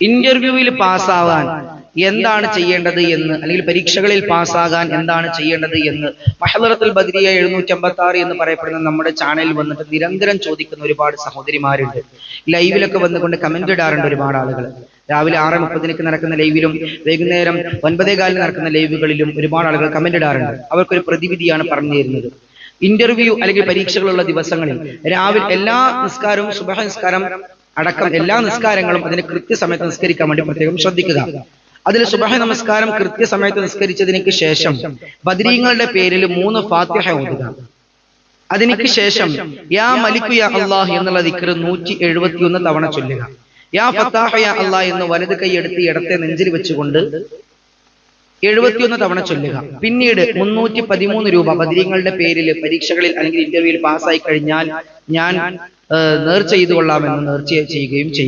ഇന്റർവ്യൂവിൽ പാസ്സാവാൻ എന്താണ് ചെയ്യേണ്ടത് എന്ന് അല്ലെങ്കിൽ പരീക്ഷകളിൽ പാസ്സാകാൻ എന്താണ് ചെയ്യേണ്ടത് എന്ന്. മഹദറത്തുൽ ബദ്രിയ എഴുന്നൂറ്റി അമ്പത്തി ആറ് എന്ന് പറയപ്പെടുന്ന നമ്മുടെ ചാനലിൽ വന്നിട്ട് നിരന്തരം ചോദിക്കുന്ന ഒരുപാട് സഹോദരിമാരുണ്ട്. ലൈവിലൊക്കെ വന്നുകൊണ്ട് കമന്റ് ഇടാറുണ്ട് ഒരുപാട് ആളുകൾ രാവിലെ ആറ് മുപ്പതിനൊക്കെ നടക്കുന്ന ലൈവിലും വൈകുന്നേരം ഒൻപതേ കാലിൽ നടക്കുന്ന ലൈവുകളിലും ഒരുപാട് ആളുകൾ കമന്റ് ഇടാറുണ്ട്. അവർക്കൊരു പ്രതിവിധിയാണ് പറഞ്ഞു തരുന്നത്. ഇന്റർവ്യൂ അല്ലെങ്കിൽ പരീക്ഷകളുള്ള ദിവസങ്ങളിൽ രാവിലെ എല്ലാ നിസ്കാരവും സുബഹ നിസ്കാരം അടക്കം എല്ലാ നിസ്കാരങ്ങളും അതിന് കൃത്യസമയത്ത് നിസ്കരിക്കാൻ വേണ്ടി പ്രത്യേകം ശ്രദ്ധിക്കുക. അതിൽ സുബഹ നമസ്കാരം കൃത്യസമയത്ത് നിസ്കരിച്ചതിന് ശേഷം ബദരീങ്ങളുടെ പേരിൽ മൂന്ന് ഫാത്തിഹ ഓതുക. അതിനു ശേഷം യാ മലിക്കു യാ അള്ളാഹ് എന്നുള്ള ദിക്കർ നൂറ്റി എഴുപത്തിയൊന്ന് തവണ ചൊല്ലുക. യാ ഫത്താഹ യാ അള്ളാഹ് എന്ന് വലത് കൈ എടുത്ത് ഇടത്തെ നെഞ്ചിൽ വെച്ചുകൊണ്ട് എഴുപത്തിയൊന്ന് തവണ ചൊല്ലുക. പിന്നീട് മുന്നൂറ്റി പതിമൂന്ന് രൂപ ബദരീങ്ങളുടെ പേരിൽ പരീക്ഷകളിൽ അല്ലെങ്കിൽ ഇന്റർവ്യൂവിൽ പാസ്സായി കഴിഞ്ഞാൽ ഞാൻ നേർച്ച ചെയ്തു കൊള്ളാമെന്ന് നേർച്ച ചെയ്യുകയും ചെയ്യും.